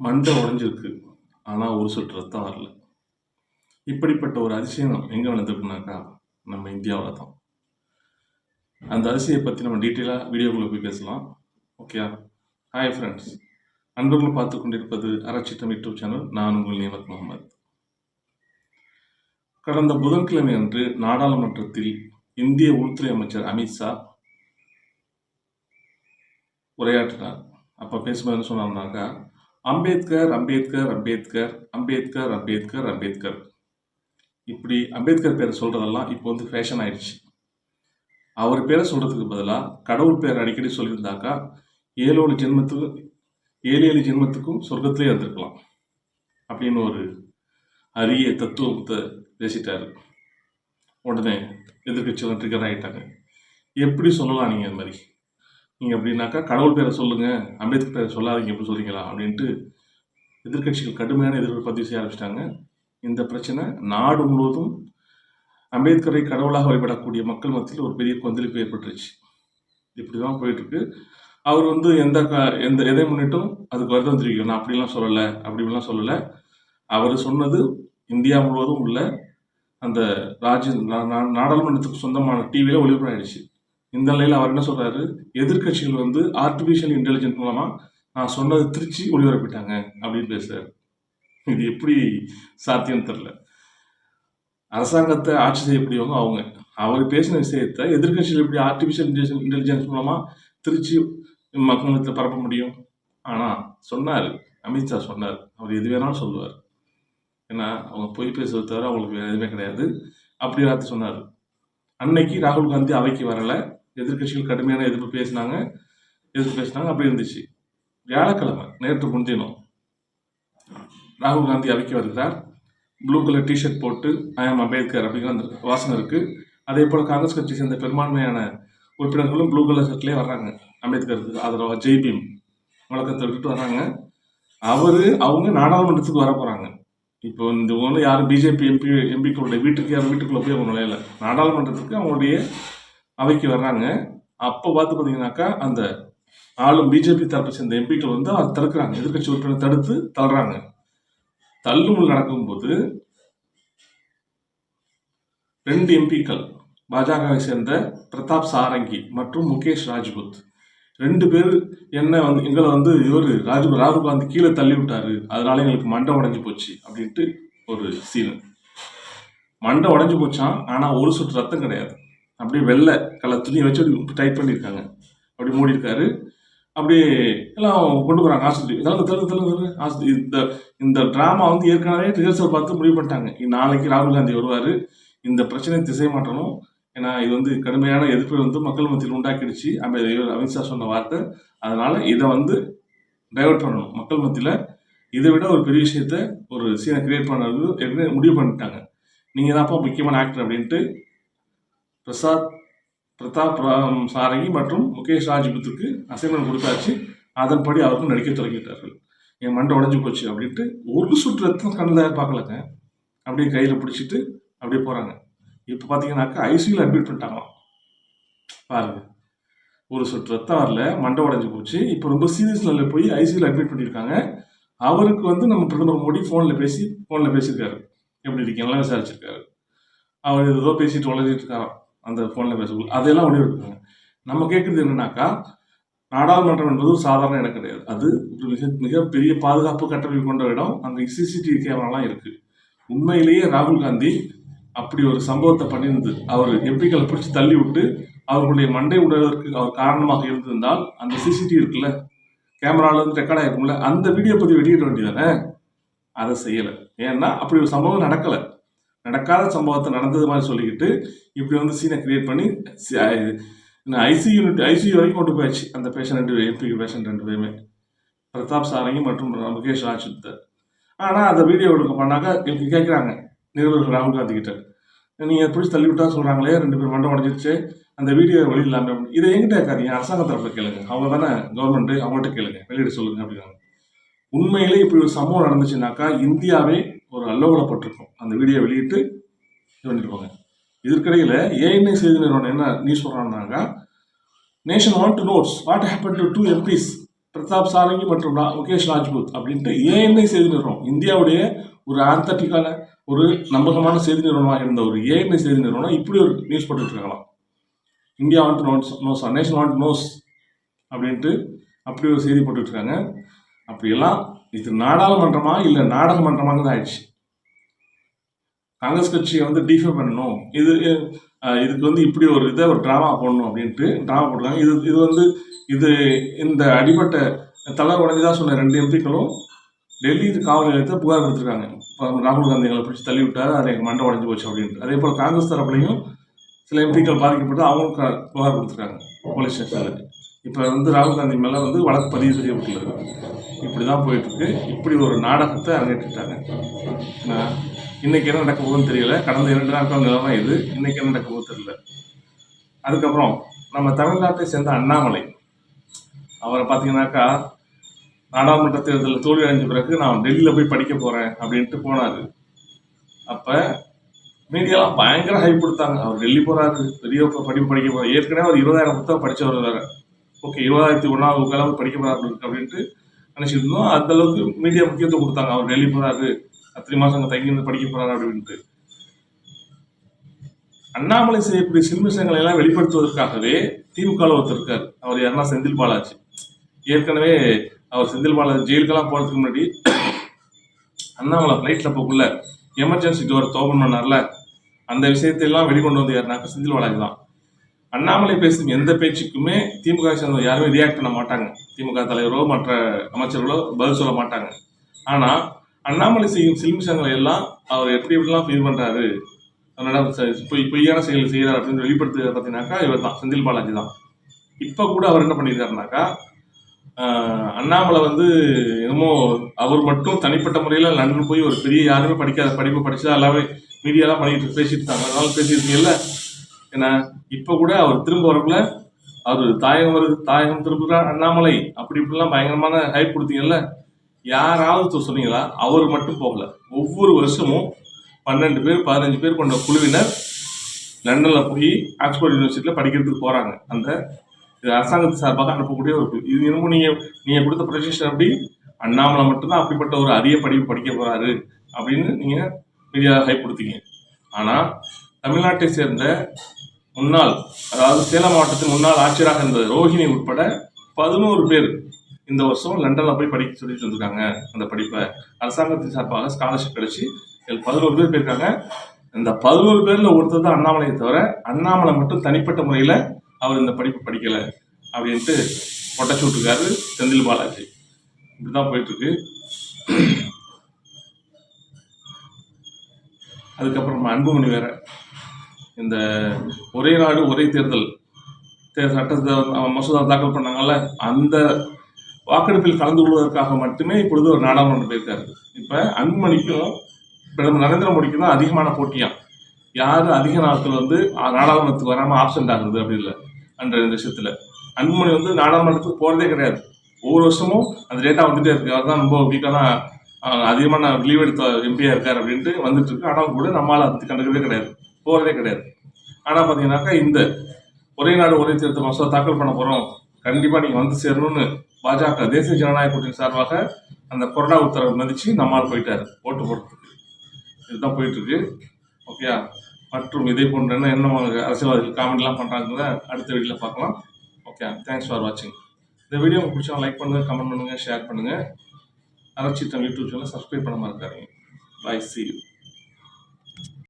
மண்டை உடைஞ்சிருக்கு. ஆனால் ஒரு சொட்டு ரத்தம் வரல. இப்படிப்பட்ட ஒரு அதிசயம் எங்கே வளர்ந்துருக்குனாக்கா நம்ம இந்தியாவில் தான். அந்த அரிசியை பற்றி நம்ம டீட்டெயிலாக வீடியோக்குள்ளே போய் பேசலாம். ஓகே ஹாய் ஃப்ரெண்ட்ஸ் அன்பர்கள் பார்த்து கொண்டிருப்பது அறச்சிட்டம் யூடியூப் சேனல் நான் உங்கள் நியமத் முகமது. கடந்த புதன்கிழமை அன்று நாடாளுமன்றத்தில் இந்திய உள்துறை அமைச்சர் அமித்ஷா உரையாற்றினார். அப்போ பேசும்போது சொன்னார்னாக்கா அம்பேத்கர் அம்பேத்கர் அம்பேத்கர் அம்பேத்கர் அம்பேத்கர் அம்பேத்கர். இப்படி அம்பேத்கர் பேரை சொல்கிறதெல்லாம் இப்போ வந்து ஃபேஷன் ஆயிடுச்சு. அவர் பேரை சொல்கிறதுக்கு பதிலாக கடவுள் பேர் அடிக்கடி சொல்லியிருந்தாக்கா ஏழோடு ஜென்மத்துக்கும் ஏழு ஏழு ஜென்மத்துக்கும் சொர்க்கத்திலே இருந்திருக்கலாம் அப்படின்னு ஒரு அரிய தத்துவத்தை பேசிட்டாரு. உடனே எதிர்கட்சியெல்லாம் ட்ரிகர் ஆகிட்டாங்க எப்படி சொல்லலாம் நீங்கள் இந்த மாதிரி? நீங்கள் அப்படின்னாக்கா கடவுள் பேரை சொல்லுங்கள் அம்பேத்கர் பேரை சொல்லாதீங்க எப்படி சொல்கிறீங்களா அப்படின்ட்டு எதிர்க்கட்சிகள் கடுமையான எதிர்ப்பு பதிவு செய்ய ஆரம்பிச்சிட்டாங்க. இந்த பிரச்சனை நாடு முழுவதும் அம்பேத்கரை கடவுளாக வழிபடக்கூடிய மக்கள் மத்தியில் ஒரு பெரிய கொந்தளிப்பு ஏற்பட்டுருச்சு. இப்படி தான் போயிட்டுருக்கு. அவர் வந்து எந்த க எந்த எதை முன்னிட்டும் அதுக்கு வருத்தம் தெரிவிக்கும் நான் அப்படிலாம் சொல்லலை அப்படிலாம் சொல்லலை. அவர் சொன்னது இந்தியா முழுவதும் உள்ள அந்த ராஜ நா- நாடாளுமன்றத்துக்கு சொந்தமான டிவியில் ஒளிபரப்பாயிடுச்சு. இந்த நிலையில் அவர் என்ன சொல்கிறாரு எதிர்க்கட்சிகள் வந்து ஆர்டிஃபிஷியல் இன்டெலிஜென்ஸ் மூலமாக நான் சொன்னது திருச்சி ஒளிபரப்பிட்டாங்க அப்படின்னு பேசுகிறார் இது எப்படி சாத்தியம் தெரில அரசாங்கத்தை ஆட்சி செய்யக்கூடியவங்க அவங்க. அவர் பேசின விஷயத்தை எதிர்க்கட்சிகள் எப்படி ஆர்டிஃபிஷியல் இன்டெலிஜென்ஸ் மூலமாக திருச்சி மக்களத்தில் பரப்ப முடியும்? ஆனால் சொன்னார். அமித்ஷா சொன்னார். அவர் எது வேணாலும் சொல்லுவார். ஏன்னா அவங்க பொய் பேசுவதை தவிர அவங்களுக்கு எதுவுமே கிடையாது. அப்படி வார்த்தை சொன்னார். அன்னைக்கு ராகுல் காந்தி அவைக்கு வரலை. எதிர்க்கட்சிகள் கடுமையான எதிர்ப்பு பேசினாங்க. எதிர்ப்பு பேசினாங்க அப்படி இருந்துச்சு. வியாழக்கிழமை நேற்று முன்தினம் ராகுல் காந்தி அவைக்கு வருகிறார். ப்ளூ கலர் டிஷர்ட் போட்டு ஐஎம் அம்பேத்கர் அப்படிங்கிற அந்த வாசனை இருக்குது அதே போல் காங்கிரஸ் கட்சி சேர்ந்த பெரும்பான்மையான உறுப்பினர்களும் ப்ளூ கலர் ஷர்ட்லேயே வர்றாங்க. அம்பேத்கருக்கு ஆதரவாக ஜெய்பீம் பீம் விட்டுட்டு வர்றாங்க. அவர் அவங்க நாடாளுமன்றத்துக்கு வர போகிறாங்க இப்போ இந்த ஒன்று யாரும் பிஜேபி எம்பி எம்பிக்களுடைய வீட்டுக்கு யாரும் வீட்டுக்குள்ளே போய் அவங்க நுழையலை. நாடாளுமன்றத்துக்கு அவங்களுடைய அவைக்கு வர்றாங்க. அப்போ பார்த்து பார்த்தீங்கன்னாக்கா அந்த ஆளும் பிஜேபி தரப்பை சேர்ந்த எம்பிக்கள் வந்து அதை தடுக்கிறாங்க. எதிர்க்கட்சி உறுப்பினர் தடுத்து தள்ளுறாங்க. தள்ளுமுள் நடக்கும்போது ரெண்டு எம்பிக்கள் பாஜகவை சேர்ந்த பிரதாப் சாரங்கி மற்றும் முகேஷ் ராஜ்புத். ரெண்டு பேர் என்ன வந்து எங்களை வந்து இவர் ராஜ் ராகுல் காந்தி கீழே தள்ளி விட்டாரு அதனால எங்களுக்கு மண்டை உடஞ்சி போச்சு அப்படின்ட்டு ஒரு சீன் மண்டை உடஞ்சி போச்சான் ஆனால் ஒரு சொட்டு ரத்தம் கிடையாது. அப்படியே வெள்ளை கலர் துணியை வச்சு அப்படி டைட் பண்ணியிருக்காங்க. அப்படி மூடி இருக்காரு அப்படியே எல்லாம் கொண்டு போகிறாங்க ஆஸ்பத்திரி. இதெல்லாம் தெலுங்கு தெலுங்கு ஆஸ்பத்திரி இந்த இந்த ட்ராமா வந்து ஏற்கனவே ரிஹர்சல் பார்த்து முடிவு பண்ணிட்டாங்க. நாளைக்கு ராகுல் காந்தி வருவார். இந்த பிரச்சனையை திசை மாற்றணும். ஏன்னா இது வந்து கடுமையான எதிர்ப்பை வந்து மக்கள் மத்தியில் உண்டாக்கிடுச்சு. அம்ப அமித்ஷா சொன்ன வார்த்தை. அதனால் இதை வந்து டைவர்ட் பண்ணணும் மக்கள் மத்தியில். இதை விட ஒரு பெரிய விஷயத்த ஒரு சீனை கிரியேட் பண்ணுறது ஏற்கனவே முடிவு பண்ணிட்டாங்க. நீங்கள் தான்ப்பா முக்கியமான ஆக்டர் அப்படின்ட்டு பிரசாத் பிரதாப் ராம் சாரங்கி மற்றும் முகேஷ் ராஜ்புத்துக்கு அசைன்மெண்ட் கொடுத்தாச்சு. அதன்படி அவருக்கும் நடிக்க தொடங்கிட்டார்கள். என் மண்டை உடஞ்சி போச்சு அப்படின்ட்டு ஒரு சுற்று ரத்தம் கண்ணில் பார்க்கலங்க. அப்படியே கையில் பிடிச்சிட்டு அப்படியே போகிறாங்க இப்போ பார்த்தீங்கன்னாக்கா ஐசியூவில் அட்மிட் பண்ணிட்டாங்களாம். பாருங்க. ஒரு சுற்று ரத்தம் வரல மண்டை உடைஞ்சு போச்சு. இப்போ ரொம்ப சீரியஸ் நிலையில் போய் ஐசியூவில் அட்மிட் பண்ணியிருக்காங்க. அவருக்கு வந்து நம்ம பிரதமர் மோடி ஃபோனில் பேசி ஃபோனில் பேசியிருக்காரு. எப்படி இருக்கீங்களா விசாரிச்சிருக்காரு. அவர் ஏதோ பேசிட்டு உளறிட்டு இருக்காராம். அந்த ஃபோனில் பேசக்குள்ள அதெல்லாம் ஒளி இருக்குங்க நம்ம கேட்குறது என்னன்னாக்கா நாடாளுமன்றம் என்பது ஒரு சாதாரண இடம் கிடையாது. அது ஒரு மிக மிகப்பெரிய பாதுகாப்பு கட்டமைப்பு கொண்ட இடம். அங்கே சிசிடிவி கேமராலாம் இருக்குது உண்மையிலேயே ராகுல் காந்தி அப்படி ஒரு சம்பவத்தை பண்ணியிருந்து அவர் எம்பிக்களை பிடிச்சி தள்ளி விட்டு அவர்களுடைய மண்டை உடைவதற்கு அவர் காரணமாக இருந்திருந்தால் அந்த சிசிடிவி இருக்குல்ல கேமரால இருந்து ரெக்கார்ட் ஆயிருக்கும்ல அந்த வீடியோ பதிவு வெளியிட வேண்டியதானே? அதை செய்யலை. ஏன்னா அப்படி ஒரு சம்பவம் நடக்கலை. நடக்காத சம்பவத்தை நடந்தது மாதிரி சொல்லிக்கிட்டு இப்படி வந்து சீனை கிரியேட் பண்ணி ஐசி யூனிட் ஐசியூ வரைக்கும் கொண்டு போயாச்சு. அந்த பேஷண்ட் ரெண்டு எம்பி பேஷண்ட் ரெண்டு பேருமே. பிரதாப் சாரங்கி மற்றும் முகேஷ் ராஜ்புத்தர். ஆனால் அந்த வீடியோ எடுக்க பண்ணாக்க எனக்கு கேட்குறாங்க நிருபர்கள் ராகுல் காந்தி கிட்ட. நீங்கள் பிடிச்சி தள்ளி விட்டா சொல்கிறாங்களே ரெண்டு பேர் மண்டம் உடஞ்சிருச்சு. அந்த வீடியோ வெளியிடலாமே இதை எங்கிட்ட இருக்காதீங்க அரசாங்க தரப்பில் கேளுங்க. அவங்க தானே கவர்மெண்ட்டு அவங்கள்ட்ட கேளுங்க. வெளியிட சொல்லுங்க அப்படின்னாங்க. உண்மையிலே இப்படி ஒரு சம்பவம் நடந்துச்சுனாக்கா இந்தியாவே ஒரு அல்லோகப்பட்டிருக்கும் அந்த வீடியோ வெளியிட்டு இது பண்ணிருப்பாங்க. இதற்கிடையில் ஏஎன்ஐ செய்தி நிறுவனம் என்ன news சொல்கிறாங்கன்னாக்கா nation want to notes what happen to two MPs Pratap Sarangi மற்றும் முகேஷ் ராஜ்பூத் அப்படின்ட்டு ஏஎன்ஐ செய்தி நிறுவனம் இந்தியாவுடைய ஒரு ஆந்தட்டிக்கான ஒரு நம்பகமான செய்தி நிறுவனமாக இருந்த ஒரு ஏஎன்ஐ செய்தி நிறுவனம் இப்படி ஒரு நியூஸ் போட்டுட்டு India want notes knows nation want knows அப்படின்ட்டு அப்படி ஒரு செய்தி போட்டுட்டு இருக்காங்க அப்படியெல்லாம் இது நாடாளுமன்றமா இல்லை தான் ஆயிடுச்சு. காங்கிரஸ் கட்சியை வந்து டிஃபை பண்ணணும். இது இதுக்கு வந்து இப்படி ஒரு இதை ஒரு ட்ராமா போடணும் அப்படின்ட்டு ட்ராமா போடுறாங்க இது இது வந்து இது இந்த அடிபட்ட தலை உடஞ்சுதான் சொன்ன ரெண்டு எம்பிக்களும் டெல்லி காவல் நிலையத்தை புகார் கொடுத்துருக்காங்க. ராகுல் காந்தி எங்களை பிடிச்சி தள்ளி விட்டார் அது எங்கள் மண்டை உடஞ்சி போச்சு அப்படின்ட்டு. அதே போல் காங்கிரஸ் தரப்புலையும் சில எம்பிக்கள் பாதிக்கப்பட்டு அவங்களும் புகார் கொடுத்துருக்காங்க. போலீஸ் ஸ்டேஷனில். இப்போ வந்து ராகுல் காந்தி மேலே வந்து வழக்கு பதிவு செய்யப்பட்டுள்ளது. இப்படி தான் போயிட்டுருக்கு. இப்படி ஒரு நாடகத்தை அரங்கேற்றிட்டாங்க. இன்றைக்கி என்ன நடக்க போகுதுன்னு தெரியல. கடந்த இரண்டு நாட்கள் நிலவரம் இது. இன்றைக்கி என்ன நடக்க போகுது தெரியல. அதுக்கப்புறம் நம்ம தமிழ்நாட்டை சேர்ந்த அண்ணாமலை. அவரை பார்த்தீங்கன்னாக்கா நாடாளுமன்ற தேர்தலில் தோல்வி அடைஞ்ச பிறகு நான் டெல்லியில் போய் படிக்க போகிறேன் அப்படின்ட்டு போனார். அப்போ மீடியாலாம் பயங்கர ஹைப் கொடுத்தாங்க. அவர் டெல்லி போகிறாரு பெரிய படிப்பு படிக்க போகிறார் ஏற்கனவே ஒரு இருபதாயிரம் புத்தகம் படித்தவர் வேறு. ஓகே இருபதாயிரத்தி ஒன்றாவது கிழமை படிக்க போகிறார் அப்படின்ட்டு நினச்சிட்டு இருந்தோம் அந்த அளவுக்கு மீடியா முக்கியத்துவம் கொடுத்தாங்க. அவர் டெல்லி போகிறாரு அத்தனை மாதம் அங்கே தங்கி படிக்க போகிறாரு அப்படின்ட்டு. அண்ணாமலை செய்யக்கூடிய சில்மிஷங்களை எல்லாம் வெளிப்படுத்துவதற்காகவே திமுக ஒருத்தர் இருக்கார். அவர் யாருன்னா செந்தில் பாலாஜி. ஏற்கனவே அவர் செந்தில் பாலாஜி ஜெயிலுக்கெல்லாம் போகிறதுக்கு முன்னாடி அண்ணாமலை ஃப்ளைட்டில் போக்குள்ள எமர்ஜென்சி டோர் ஓப்பன் பண்ணார்ல அந்த விஷயத்தையெல்லாம் வெளிக்கொண்டு வந்து யாருனாக்கா செந்தில் பாலாஜி தான். அண்ணாமலை பேசும் எந்த பேச்சுக்குமே திமுக வை சேர்ந்தவங்க யாருமே ரியாக்ட் பண்ண மாட்டாங்க. திமுக தலைவரோ மற்ற அமைச்சர்களோ பதில் சொல்ல மாட்டாங்க. ஆனால் அண்ணாமலை செய்யும் சில்மிஷங்களை எல்லாம் அவர் எப்படி எப்படிலாம் ஃபீல் பண்ணுறாரு அதனால பொய் பொய்யான செயல் செய்கிறார் அப்படின்னு வெளிப்படுத்து பார்த்தீங்கன்னாக்கா இவர் தான் செந்தில் பாலாஜி தான். இப்போ கூட அவர் என்ன பண்ணியிருக்காருனாக்கா அண்ணாமலை வந்து என்னமோ அவர் மட்டும் தனிப்பட்ட முறையில் லண்டன் போய் ஒரு பெரிய யாருமே படிக்காத படிப்பு படிச்சா எல்லாமே மீடியாலாம் பண்ணிட்டு பேசிட்டு இருக்காங்க. அதனால பேசியிருக்கீங்கல்ல ஏன்னா இப்போ கூட அவர் திரும்ப வரக்குள்ள அவர் தாயகம் வருது தாயகம் திரும்புகிறார் அண்ணாமலை அப்படி இப்படிலாம் பயங்கரமான ஹைப் கொடுத்தீங்கல்ல யாராவது சொன்னீங்களா? அவர் மட்டும் போகல. ஒவ்வொரு வருஷமும் பன்னெண்டு பேர் பதினஞ்சு பேர் கொண்ட குழுவினர் லண்டனில் போய் ஆக்ஸ்போர்ட் யூனிவர்சிட்டியில் படிக்கிறதுக்கு போகிறாங்க அந்த இது அரசாங்கத்து சார்பாக அனுப்பக்கூடிய ஒரு குழு. இது என்னமோ நீங்கள் நீங்கள் கொடுத்த ப்ரொஜெக்ஷன் அப்படி அண்ணாமலை மட்டும்தான் அப்படிப்பட்ட ஒரு அரிய படிப்பு படிக்க போகிறாரு அப்படின்னு நீங்கள் மீடியா ஹைப் கொடுத்தீங்க. ஆனால் தமிழ்நாட்டை சேர்ந்த முன்னாள் அதாவது சேலம் மாவட்டத்தின் முன்னாள் ஆட்சியராக இருந்த ரோஹிணி உட்பட பதினோரு பேர் இந்த வருஷம் லண்டனில் போய் படிக்க சொல்லி வந்திருக்காங்க அந்த படிப்பை. அரசாங்கத்தின் சார்பாக ஸ்காலர்ஷிப் கிடைச்சி இதில் பதினோரு பேர் போயிருக்காங்க. இந்த பதினோரு பேரில் ஒருத்தர் தான் அண்ணாமலையை தவிர அண்ணாமலை மட்டும் தனிப்பட்ட முறையில் அவர் இந்த படிப்பு படிக்கலை அப்படின்ட்டு பொட்டச்சு விட்டுருக்காரு செந்தில் பாலாஜி. இப்படி தான் போயிட்டுருக்கு. அதுக்கப்புறம் அன்புமணி வேற. இந்த ஒரே நாடு ஒரே தேர்தல். தே சட்டத்தை மசோதா தாக்கல் பண்ணாங்கல்ல அந்த வாக்கெடுப்பில் கலந்து கொள்வதற்காக மட்டுமே இப்பொழுது ஒரு நாடாளுமன்றம் போயிருக்காரு. இப்போ அன்புமணிக்கும் பிரதமர் நரேந்திர மோடிக்கும் தான் அதிகமான போட்டியாம். யார் அதிக நாட்கள் வந்து நாடாளுமன்றத்துக்கு வராமல் ஆப்சென்ட் ஆகுது அப்படி இல்லை அன்ற இந்த விஷயத்தில். அன்புமணி வந்து நாடாளுமன்றத்துக்கு போகிறதே கிடையாது. ஒவ்வொரு வருஷமும் அந்த டேட்டா வந்துட்டே இருக்கு. அவர் தான் ரொம்ப வீக்காக தான் அதிகமான லீவ் எடுத்த எம்பியாக இருக்கார் அப்படின்ட்டு வந்துட்டு இருக்கு. ஆனால் கூட நம்மளால் அது கண்டுக்கிறதே கிடையாது. போகிறதே கிடையாது. ஆனால் பார்த்தீங்கன்னாக்கா இந்த ஒரே நாடு ஒரே திருத்த மசோதா தாக்கல் பண்ண போகிறோம் கண்டிப்பாக நீங்கள் வந்து சேரணும்னு பாஜக தேசிய ஜனநாயக கூட்டணி சார்பாக அந்த கொரோனா உத்தரவை மதித்து நம்மால் போயிட்டார் ஓட்டு போடுறதுக்கு. இதுதான் போயிட்டுருக்கு. ஓகேயா மற்றும் இதே போன்ற என்ன என்ன அரசியல்வாதிகள் காமெண்ட்லாம் பண்ணுறாங்கிறத அடுத்த வீடியோவில் பார்க்கலாம். ஓகே தேங்க்ஸ் ஃபார் வாட்சிங் இந்த வீடியோ உங்களுக்கு பிடிச்சா லைக் பண்ணுங்கள் கமெண்ட் பண்ணுங்கள் ஷேர் பண்ணுங்கள் அலட்சித்தம் யூடியூப் சேனல் சப்ஸ்கிரைப் பண்ண மறக்காதீங்க. பாய் சி யூ